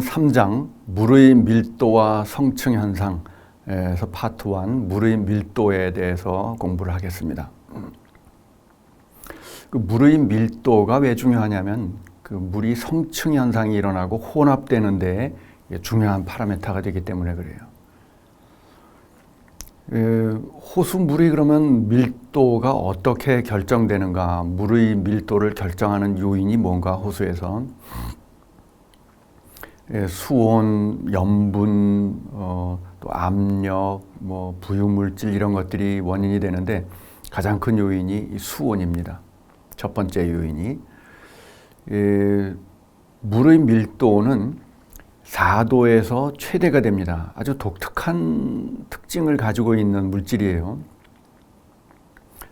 예, 오늘은 3장 물의 밀도와 성층 현상에서 파트 1 물의 밀도에 대해서 공부를 하겠습니다. 그 물의 밀도가 왜 중요하냐면 그 물이 성층 현상이 일어나고 혼합되는데 중요한 파라메타가 되기 때문에 그래요. 그 호수 물이 그러면 밀도가 어떻게 결정되는가? 물의 밀도를 결정하는 요인이 뭔가 호수에서 예, 수온, 염분, 어, 또 압력, 뭐 부유물질 이런 것들이 원인이 되는데 가장 큰 요인이 수온입니다. 첫 번째 요인이 예, 물의 밀도는 4도에서 최대가 됩니다. 아주 독특한 특징을 가지고 있는 물질이에요.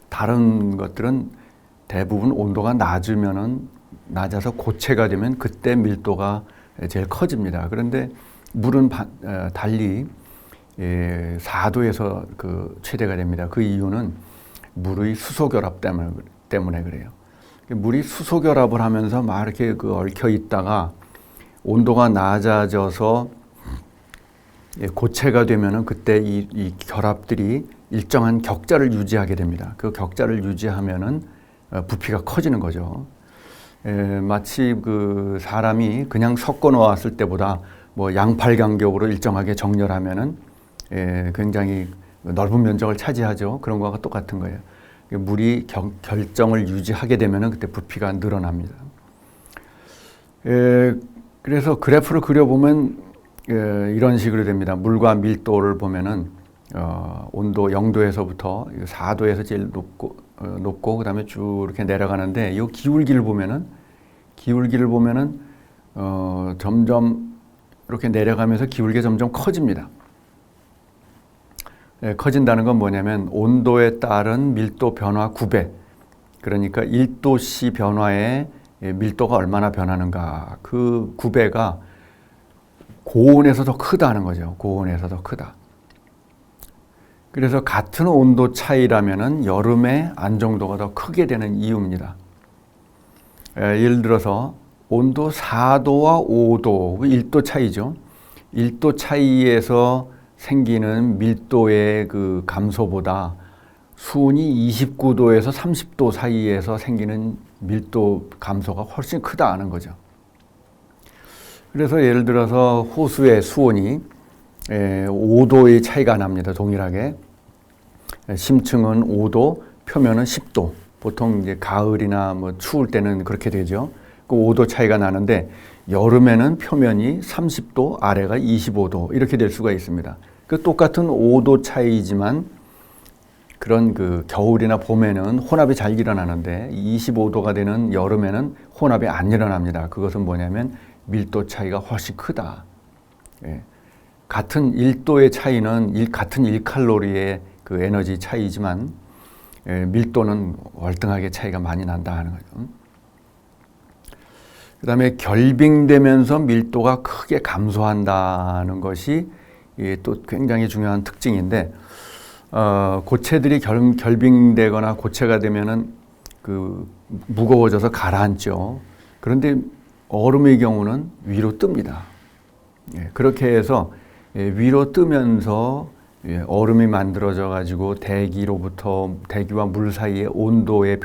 다른 것들은 대부분 온도가 낮으면은 낮아서 고체가 되면 그때 밀도가 제일 커집니다. 그런데 물은 바, 어, 달리 예, 4도에서 그 최대가 됩니다. 그 이유는 물의 수소 결합 때문에, 그래요. 물이 수소 결합을 하면서 막 이렇게 그 얽혀 있다가 온도가 낮아져서 예, 고체가 되면은 그때 이, 이 결합들이 일정한 격자를 유지하게 됩니다. 그 격자를 유지하면은 어, 부피가 커지는 거죠. 에, 마치 그 사람이 그냥 섞어 놓았을 때보다 뭐 양팔 간격으로 일정하게 정렬하면은 에, 굉장히 넓은 면적을 차지하죠. 그런 거와 똑같은 거예요. 물이 겨, 결정을 유지하게 되면은 그때 부피가 늘어납니다. 에, 그래서 그래프를 그려보면 에, 이런 식으로 됩니다. 물과 밀도를 보면은 어, 온도 0도에서부터 4도에서 제일 높고 어, 높고 그다음에 쭉 이렇게 내려가는데 이 기울기를 보면은 기울기를 보면은 어, 점점 이렇게 내려가면서 기울기가 점점 커집니다. 예, 커진다는 건 뭐냐면 온도에 따른 밀도 변화 9배. 그러니까 1도씨 변화에 예, 밀도가 얼마나 변하는가. 그 9배가 고온에서 더 크다는 거죠. 고온에서 더 크다. 그래서 같은 온도 차이라면은 여름에 안정도가 더 크게 되는 이유입니다. 예를 들어서 온도 4도와 5도, 1도 차이죠. 1도 차이에서 생기는 밀도의 그 감소보다 수온이 29도에서 30도 사이에서 생기는 밀도 감소가 훨씬 크다는 거죠. 그래서 예를 들어서 호수의 수온이 5도의 차이가 납니다. 동일하게. 심층은 5도, 표면은 10도. 보통 이제 가을이나 뭐 추울 때는 그렇게 되죠. 그 5도 차이가 나는데 여름에는 표면이 30도, 아래가 25도 이렇게 될 수가 있습니다. 그 똑같은 5도 차이지만 그런 그 겨울이나 봄에는 혼합이 잘 일어나는데 25도가 되는 여름에는 혼합이 안 일어납니다. 그것은 뭐냐면 밀도 차이가 훨씬 크다. 예. 같은 1도의 차이는 일, 같은 1칼로리의 그 에너지 차이지만 예, 밀도는 월등하게 차이가 많이 난다 하는 거죠. 그 다음에 결빙되면서 밀도가 크게 감소한다는 것이 예, 또 굉장히 중요한 특징인데 어, 고체들이 결, 결빙되거나 고체가 되면은 그 무거워져서 가라앉죠. 그런데 얼음의 경우는 위로 뜹니다. 예, 그렇게 해서 예, 위로 뜨면서 예, 얼음이 만들어져 가지고 대기로부터 대기와 물 사이의 온도의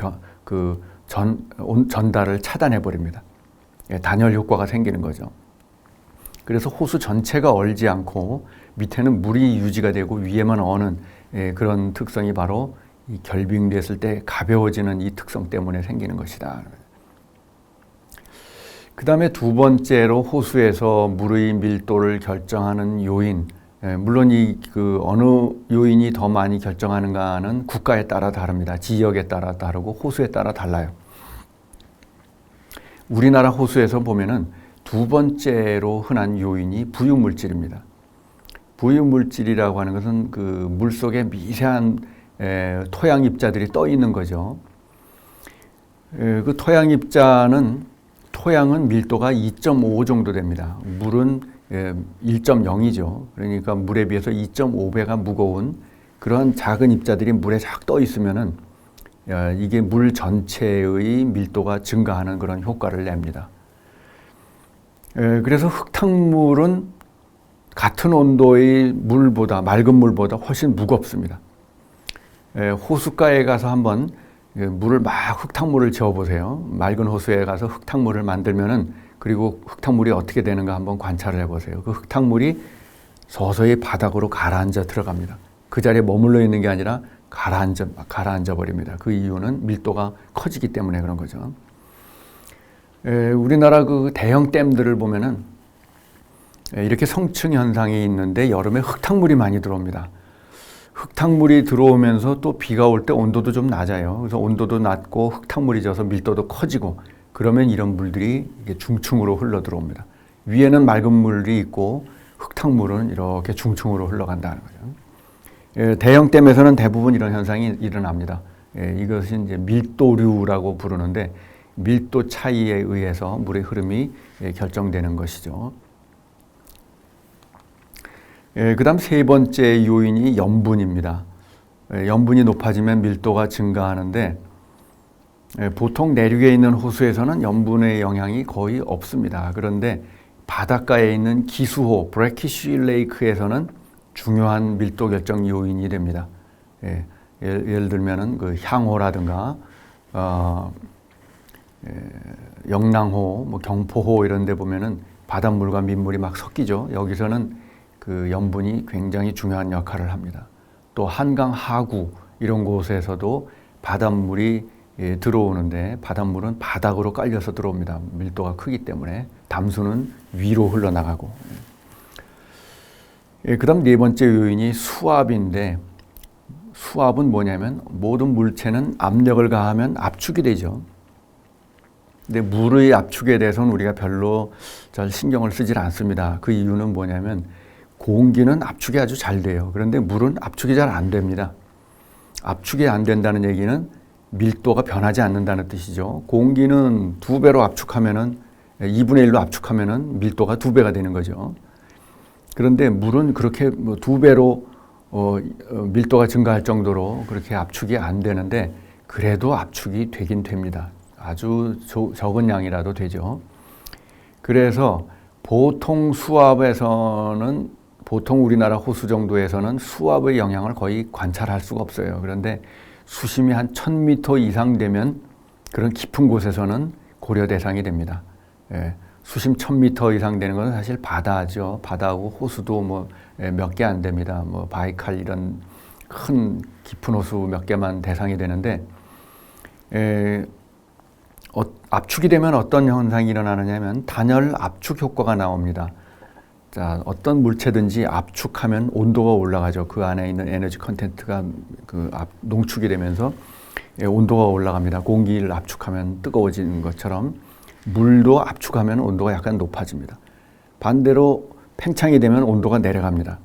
그 전, 전달을 차단해 버립니다. 예, 단열 효과가 생기는 거죠. 그래서 호수 전체가 얼지 않고 밑에는 물이 유지가 되고 위에만 어는 그런 특성이 바로 이 결빙됐을 때 가벼워지는 이 특성 때문에 생기는 것이다. 그 다음에 두 번째로 호수에서 물의 밀도를 결정하는 요인, 예, 물론 이 그 어느 요인이 더 많이 결정하는가는 국가에 따라 다릅니다. 지역에 따라 다르고 호수에 따라 달라요. 우리나라 호수에서 보면은 두 번째로 흔한 요인이 부유 물질입니다. 부유 물질이라고 하는 것은 그 물 속에 미세한 에, 토양 입자들이 떠 있는 거죠. 에, 그 토양 입자는 토양은 밀도가 2.5 정도 됩니다. 물은 1.0이죠. 그러니까 물에 비해서 2.5배가 무거운 그런 작은 입자들이 물에 쫙 떠 있으면은 이게 물 전체의 밀도가 증가하는 그런 효과를 냅니다. 에, 그래서 흙탕물은 같은 온도의 물보다 맑은 물보다 훨씬 무겁습니다. 에, 호숫가에 가서 한번 예, 물을 막 흙탕물을 저어 보세요. 맑은 호수에 가서 흙탕물을 만들면은 그리고 흙탕물이 어떻게 되는가 한번 관찰을 해보세요. 그 흙탕물이 서서히 바닥으로 가라앉아 들어갑니다. 그 자리에 머물러 있는 게 아니라 가라앉아, 가라앉아 버립니다. 그 이유는 밀도가 커지기 때문에 그런 거죠. 에, 우리나라 그 대형 댐들을 보면은 에, 이렇게 성층 현상이 있는데 여름에 흙탕물이 많이 들어옵니다. 흙탕물이 들어오면서 또 비가 올 때 온도도 좀 낮아요. 그래서 온도도 낮고 흙탕물이 져서 밀도도 커지고 그러면 이런 물들이 중층으로 흘러 들어옵니다. 위에는 맑은 물이 있고 흙탕물은 이렇게 중층으로 흘러간다는 거죠. 예, 대형 댐에서는 대부분 이런 현상이 일어납니다. 예, 이것이 이제 밀도류라고 부르는데 밀도 차이에 의해서 물의 흐름이 예, 결정되는 것이죠. 예, 그다음 세 번째 요인이 염분입니다. 예, 염분이 높아지면 밀도가 증가하는데 예, 보통 내륙에 있는 호수에서는 염분의 영향이 거의 없습니다. 그런데 바닷가에 있는 기수호 브레키쉬 레이크에서는 중요한 밀도 결정 요인이 됩니다. 예, 예를, 예를 들면은 그 향호라든가 어, 예, 영랑호, 뭐 경포호 이런 데 보면은 바닷물과 민물이 막 섞이죠. 여기서는 그 염분이 굉장히 중요한 역할을 합니다. 또 한강 하구 이런 곳에서도 바닷물이 예, 들어오는데 바닷물은 바닥으로 깔려서 들어옵니다. 밀도가 크기 때문에 담수는 위로 흘러나가고. 예, 그다음 네 번째 요인이 수압인데 수압은 뭐냐면 모든 물체는 압력을 가하면 압축이 되죠. 근데 물의 압축에 대해서는 우리가 별로 잘 신경을 쓰질 않습니다. 그 이유는 뭐냐면 공기는 압축이 아주 잘 돼요. 그런데 물은 압축이 잘 안 됩니다. 압축이 안 된다는 얘기는 밀도가 변하지 않는다는 뜻이죠. 공기는 두 배로 압축하면은 2분의 1로 압축하면은 밀도가 두 배가 되는 거죠. 그런데 물은 그렇게 뭐 두 배로 어, 어, 밀도가 증가할 정도로 그렇게 압축이 안 되는데 그래도 압축이 되긴 됩니다. 아주 조, 적은 양이라도 되죠. 그래서 보통 수압에서는 보통 우리나라 호수 정도에서는 수압의 영향을 거의 관찰할 수가 없어요. 그런데 수심이 한 1000m 이상 되면 그런 깊은 곳에서는 고려 대상이 됩니다. 예, 수심 1000m 이상 되는 것은 사실 바다죠. 바다하고 호수도 뭐 몇 개 안 됩니다. 뭐 바이칼 이런 큰 깊은 호수 몇 개만 대상이 되는데 에, 어, 압축이 되면 어떤 현상이 일어나느냐면 단열 압축 효과가 나옵니다. 자, 어떤 물체든지 압축하면 온도가 올라가죠. 그 안에 있는 에너지 컨텐트가 그 압, 농축이 되면서 예, 온도가 올라갑니다. 공기를 압축하면 뜨거워지는 것처럼 물도 압축하면 온도가 약간 높아집니다. 반대로 팽창이 되면 온도가 내려갑니다.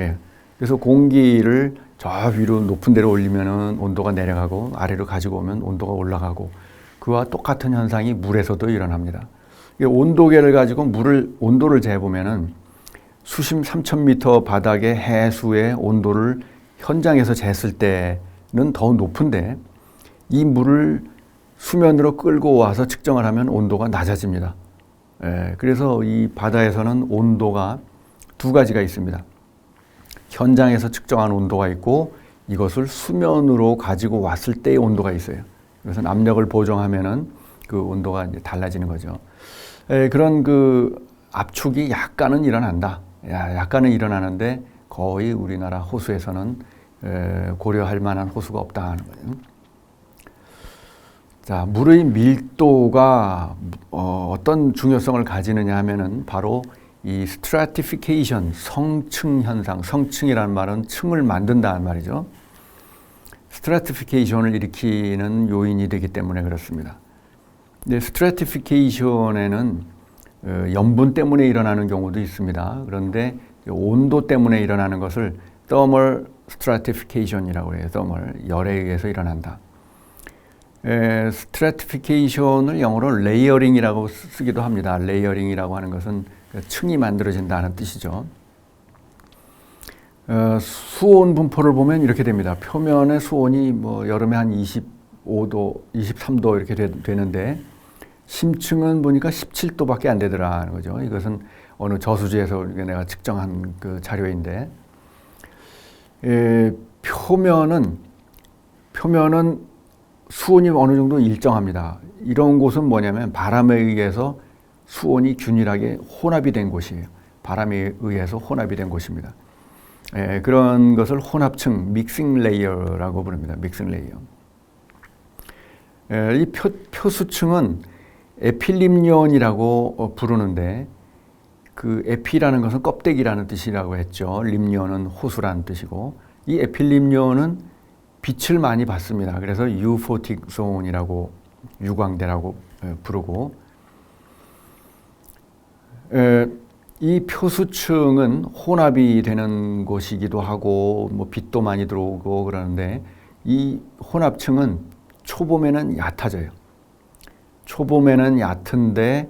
예. 그래서 공기를 저 위로 높은 데로 올리면 온도가 내려가고 아래로 가지고 오면 온도가 올라가고 그와 똑같은 현상이 물에서도 일어납니다. 온도계를 가지고 물을 온도를 재보면은 수심 3,000m 바닥의 해수의 온도를 현장에서 쟀을 때는 더 높은데 이 물을 수면으로 끌고 와서 측정을 하면 온도가 낮아집니다. 예, 그래서 이 바다에서는 온도가 두 가지가 있습니다. 현장에서 측정한 온도가 있고 이것을 수면으로 가지고 왔을 때의 온도가 있어요. 이것은 압력을 보정하면은 그 온도가 달라지는 거죠. 예, 그런 그 압축이 약간은 일어난다. 야, 약간은 일어나는데 거의 우리나라 호수에서는 에, 고려할 만한 호수가 없다 하는 거예요. 자, 물의 밀도가 어, 떤 중요성을 가지느냐 하면은 바로 이 스트라티피케이션, 성층 현상, 성층이라는 말은 층을 만든다는 말이죠. 스트라티피케이션을 일으키는 요인이 되기 때문에 그렇습니다. 근데 스트라티피케이션에는 어, 염분 때문에 일어나는 경우도 있습니다. 그런데 온도 때문에 일어나는 것을 thermal stratification이라고 해요. thermal 열에 의해서 일어난다. 에, 스트래티피케이션을 영어로 레이어링이라고 쓰기도 합니다. 레이어링이라고 하는 것은 그 층이 만들어진다는 뜻이죠. 어, 수온 분포를 보면 이렇게 됩니다. 표면의 수온이 뭐 여름에 한 25도, 23도 이렇게 되, 는데 심층은 보니까 17도밖에 안 되더라는 거죠. 이것은 어느 저수지에서 내가 측정한 그 자료인데 에, 표면은 표면은 수온이 어느 정도 일정합니다. 이런 곳은 뭐냐면 바람에 의해서 수온이 균일하게 혼합이 된 곳이에요. 바람에 의해서 혼합이 된 곳입니다. 에, 그런 것을 혼합층, 믹싱 레이어라고 부릅니다. 믹싱 레이어. 에, 이 표, 표수층은 에필림년이라고 어, 부르는데 그 에피라는 것은 껍데기라는 뜻이라고 했죠. 림년은 호수라는 뜻이고 이 에필림년은 빛을 많이 받습니다. 그래서 유포틱 존이라고 유광대라고 부르고 에, 이 표수층은 혼합이 되는 곳이기도 하고 뭐 빛도 많이 들어오고 그러는데 이 혼합층은 초봄에는 얕아져요. 초봄에는 얕은데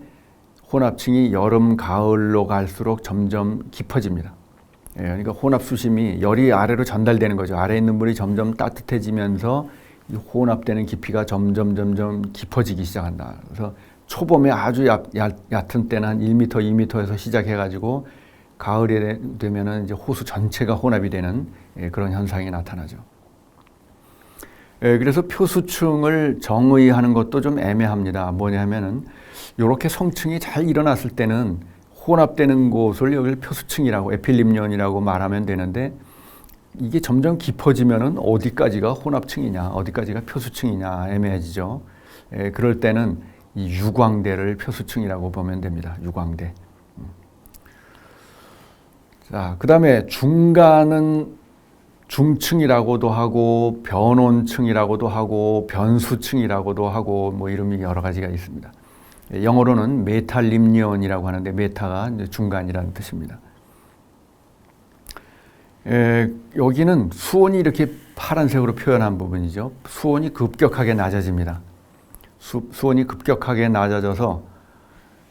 혼합층이 여름, 가을로 갈수록 점점 깊어집니다. 예, 그러니까 혼합 수심이 열이 아래로 전달되는 거죠. 아래에 있는 물이 점점 따뜻해지면서 혼합되는 깊이가 점점 점점 깊어지기 시작한다. 그래서 초봄에 아주 얕, 얕, 얕은 때는 한 1m, 2m에서 시작해가지고 가을이 되면은 이제 호수 전체가 혼합이 되는 예, 그런 현상이 나타나죠. 예, 그래서 표수층을 정의하는 것도 좀 애매합니다. 뭐냐면은 이렇게 성층이 잘 일어났을 때는 혼합되는 곳을 여기를 표수층이라고 에필림년이라고 말하면 되는데 이게 점점 깊어지면은 어디까지가 혼합층이냐, 어디까지가 표수층이냐 애매해지죠. 예, 그럴 때는 이 유광대를 표수층이라고 보면 됩니다. 유광대. 음. 자, 그 다음에 중간은 중층이라고도 하고 변온층이라고도 하고 변수층이라고도 하고 뭐 이름이 여러 가지가 있습니다. 영어로는 메탈림니온이라고 하는데 메타가 중간이라는 뜻입니다. 에, 여기는 수온이 이렇게 파란색으로 표현한 부분이죠. 수온이 급격하게 낮아집니다. 수, 수온이 급격하게 낮아져서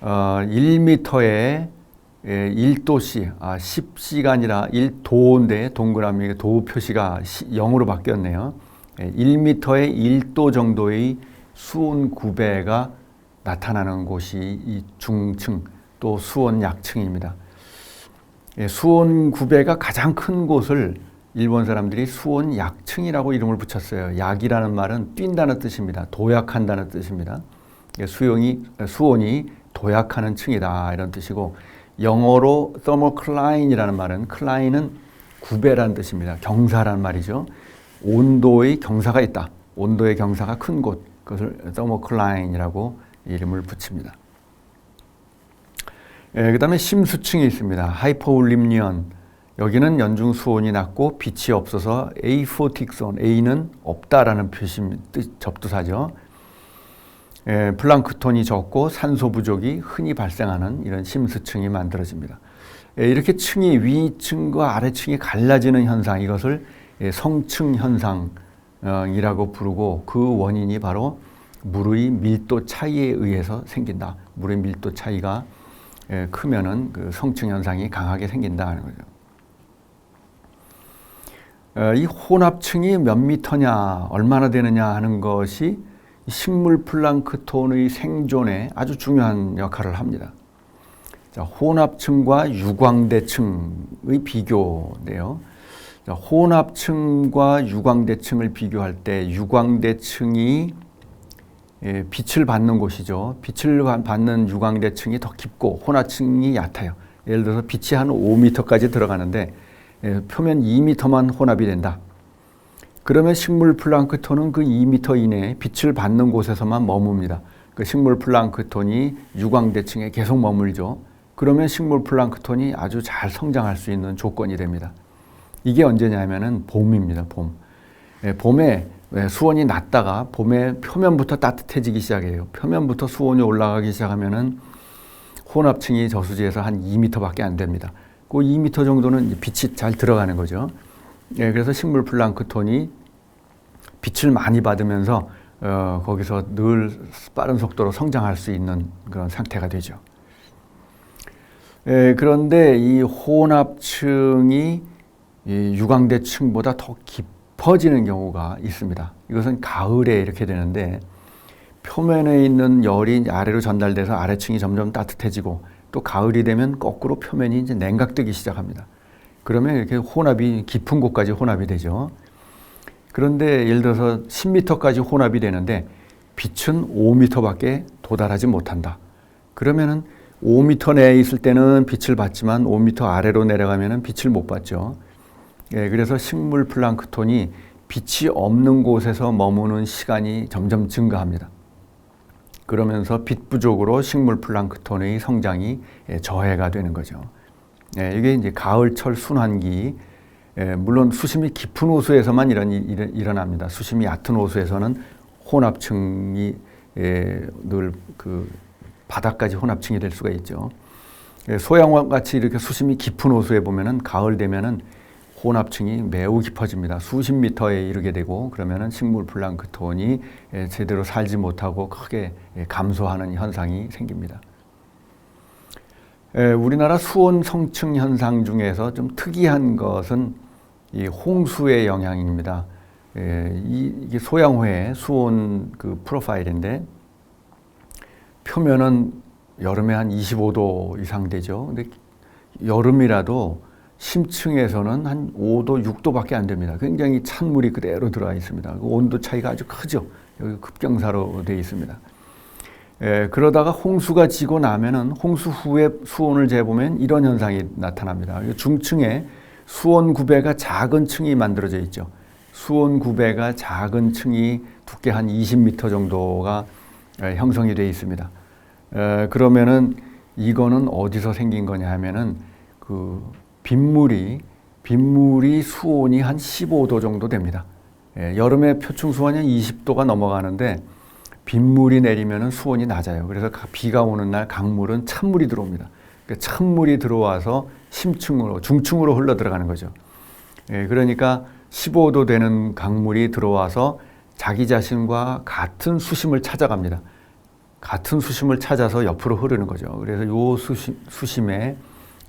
어, 1m에 1도씨, 아, 10시가 아니라 1도인데 동그라미 도 표시가 0으로 바뀌었네요. 1m에 1도 정도의 수온 구배가 나타나는 곳이 이 중층 또 수온 약층입니다. 수온 구배가 가장 큰 곳을 일본 사람들이 수온 약층이라고 이름을 붙였어요. 약이라는 말은 뛴다는 뜻입니다. 도약한다는 뜻입니다. 수용이 수온이 도약하는 층이다 이런 뜻이고 영어로 thermocline이라는 말은 클라인은 구배라는 뜻입니다. 경사라는 말이죠. 온도의 경사가 있다. 온도의 경사가 큰 곳, 그것을 thermocline이라고 이름을 붙입니다. 예, 그 다음에 심수층이 있습니다. 하이퍼올림니언. 여기는 연중 수온이 낮고 빛이 없어서 에이포틱선, A는 없다라는 표시, 접두사죠. 예, 플랑크톤이 적고 산소 부족이 흔히 발생하는 이런 심수층이 만들어집니다. 예, 이렇게 층이 위층과 아래층이 갈라지는 현상, 이것을 예, 성층 현상이라고 부르고 그 원인이 바로 물의 밀도 차이에 의해서 생긴다. 물의 밀도 차이가 예, 크면은 그 성층 현상이 강하게 생긴다는 거죠. 어, 이 혼합층이 몇 미터냐, 얼마나 되느냐 하는 것이 식물 플랑크톤의 생존에 아주 중요한 역할을 합니다. 자, 혼합층과 유광대층의 비교인데요. 자, 혼합층과 유광대층을 비교할 때 유광대층이 예, 빛을 받는 곳이죠. 빛을 받는 유광대층이 더 깊고 혼합층이 얕아요. 예를 들어서 빛이 한 5m까지 들어가는데 예, 표면 2m만 혼합이 된다. 그러면 식물 플랑크톤은 그 2m 이내에 빛을 받는 곳에서만 머뭅니다. 그 식물 플랑크톤이 유광대층에 계속 머물죠. 그러면 식물 플랑크톤이 아주 잘 성장할 수 있는 조건이 됩니다. 이게 언제냐면은 봄입니다. 봄. 예, 봄에 수온이 낮다가 봄에 표면부터 따뜻해지기 시작해요. 표면부터 수온이 올라가기 시작하면은 혼합층이 저수지에서 한 2m밖에 안 됩니다. 그 2m 정도는 빛이 잘 들어가는 거죠. 예, 그래서 식물 플랑크톤이 빛을 많이 받으면서 어, 거기서 늘 빠른 속도로 성장할 수 있는 그런 상태가 되죠. 예, 그런데 이 혼합층이 이 유광대층보다 더 깊어지는 경우가 있습니다. 이것은 가을에 이렇게 되는데 표면에 있는 열이 아래로 전달돼서 아래층이 점점 따뜻해지고 또 가을이 되면 거꾸로 표면이 이제 냉각되기 시작합니다. 그러면 이렇게 혼합이 깊은 곳까지 혼합이 되죠. 그런데 예를 들어서 10m까지 혼합이 되는데 빛은 5m밖에 도달하지 못한다. 그러면은 5m 내에 있을 때는 빛을 받지만 5m 아래로 내려가면은 빛을 못 받죠. 예, 그래서 식물 플랑크톤이 빛이 없는 곳에서 머무는 시간이 점점 증가합니다. 그러면서 빛 부족으로 식물 플랑크톤의 성장이 예, 저해가 되는 거죠. 예, 이게 이제 가을철 순환기. 예, 물론 수심이 깊은 호수에서만 이런 일이 일어납니다. 수심이 얕은 호수에서는 혼합층이 예, 늘그 바닥까지 혼합층이 될 수가 있죠. 예, 소양과 같이 이렇게 수심이 깊은 호수에 보면은 가을 되면은 혼합층이 매우 깊어집니다. 수십 미터에 이르게 되고 그러면은 식물 플랑크톤이 예, 제대로 살지 못하고 크게 예, 감소하는 현상이 생깁니다. 예, 우리나라 수온 성층 현상 중에서 좀 특이한 것은 이 홍수의 영향입니다. 이 소양호의 수온 그 프로파일인데 표면은 여름에 한 25도 이상 되죠. 근데 여름이라도 심층에서는 한 5도, 6도밖에 안 됩니다. 굉장히 찬 물이 그대로 들어와 있습니다. 그 온도 차이가 아주 크죠. 여기 급경사로 되어 있습니다. 에, 그러다가 홍수가 지고 나면은 홍수 후에 수온을 재보면 이런 현상이 나타납니다. 중층에 수온 구배가 작은 층이 만들어져 있죠. 수온 구배가 작은 층이 두께 한 20m 정도가 형성이 되어 있습니다. 에, 그러면은 이거는 어디서 생긴 거냐 하면은 그 빗물이 빗물이 수온이 한 15도 정도 됩니다. 예, 여름에 표층 수온이 20도가 넘어가는데 빗물이 내리면 수온이 낮아요. 그래서 비가 오는 날 강물은 찬물이 들어옵니다. 그러니까 찬물이 들어와서 심층으로 중층으로 흘러 들어가는 거죠. 예, 그러니까 15도 되는 강물이 들어와서 자기 자신과 같은 수심을 찾아갑니다. 같은 수심을 찾아서 옆으로 흐르는 거죠. 그래서 요 수심, 수심에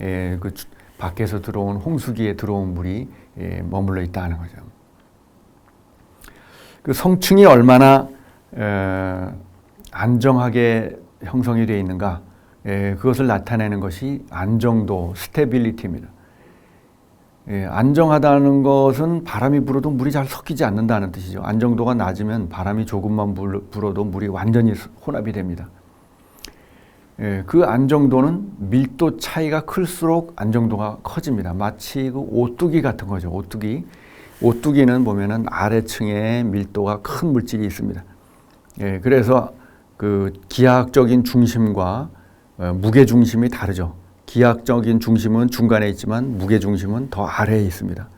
예, 그 밖에서 들어온 홍수기에 들어온 물이 예, 머물러 있다는 거죠. 그 성층이 얼마나 에, 안정하게 형성이 되어 있는가, 예, 그것을 나타내는 것이 안정도, 스테빌리티입니다. 예, 안정하다는 것은 바람이 불어도 물이 잘 섞이지 않는다는 뜻이죠. 안정도가 낮으면 바람이 조금만 불어도 물이 완전히 혼합이 됩니다. 예, 그 안정도는 밀도 차이가 클수록 안정도가 커집니다. 마치 그 오뚜기 같은 거죠. 오뚜기. 오뚜기는 보면은 아래층에 밀도가 큰 물질이 있습니다. 예, 그래서 그 기하학적인 중심과 어, 무게 중심이 다르죠. 기하학적인 중심은 중간에 있지만 무게 중심은 더 아래에 있습니다.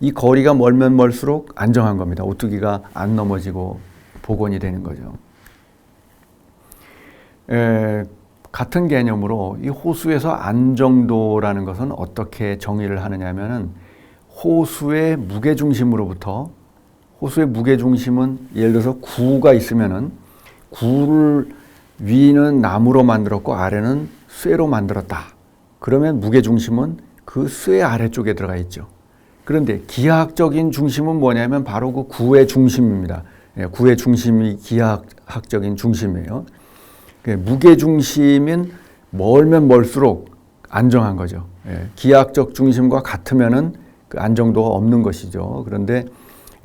이 거리가 멀면 멀수록 안정한 겁니다. 오뚜기가 안 넘어지고 복원이 되는 거죠. 에, 같은 개념으로 이 호수에서 안정도라는 것은 어떻게 정의를 하느냐 하면은 호수의 무게 중심으로부터 호수의 무게 중심은 예를 들어서 구가 있으면은 구를 위는 나무로 만들었고 아래는 쇠로 만들었다. 그러면 무게 중심은 그 쇠 아래쪽에 들어가 있죠. 그런데 기하학적인 중심은 뭐냐면 바로 그 구의 중심입니다. 예, 구의 중심이 기하학적인 중심이에요. 그 무게 중심인 멀면 멀수록 안정한 거죠. 예, 기하학적 중심과 같으면은 그 안정도가 없는 것이죠. 그런데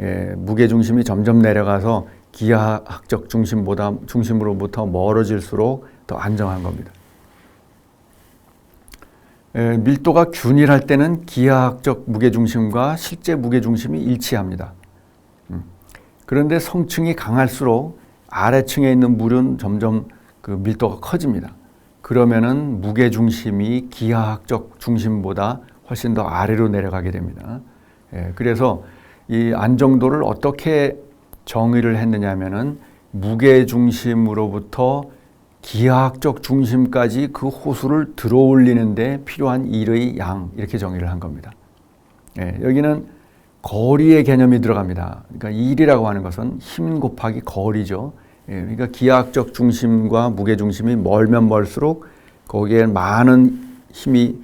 예, 무게 중심이 점점 내려가서 기하학적 중심보다 중심으로부터 멀어질수록 더 안정한 겁니다. 예, 밀도가 균일할 때는 기하학적 무게 중심과 실제 무게 중심이 일치합니다. 음. 그런데 성층이 강할수록 아래층에 있는 물은 점점 그 밀도가 커집니다. 그러면은 무게 중심이 기하학적 중심보다 훨씬 더 아래로 내려가게 됩니다. 예, 그래서 이 안정도를 어떻게 정의를 했느냐면은 무게 중심으로부터 기하학적 중심까지 그 호수를 들어올리는데 필요한 일의 양 이렇게 정의를 한 겁니다. 예, 여기는 거리의 개념이 들어갑니다. 그러니까 일이라고 하는 것은 힘 곱하기 거리죠. 예, 그러니까 기하학적 중심과 무게 중심이 멀면 멀수록 거기에 많은 힘이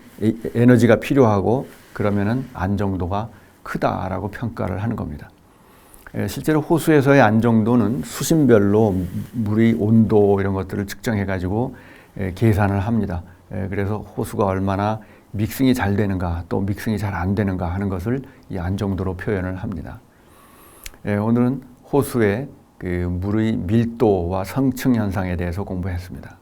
에너지가 필요하고 그러면은 안정도가 크다라고 평가를 하는 겁니다. 예, 실제로 호수에서의 안정도는 수심별로 물의 온도 이런 것들을 측정해 가지고 예, 계산을 합니다. 예, 그래서 호수가 얼마나 믹싱이 잘 되는가 또 믹싱이 잘 안 되는가 하는 것을 이 안정도로 표현을 합니다. 예, 오늘은 호수의 그 물의 밀도와 성층 현상에 대해서 공부했습니다.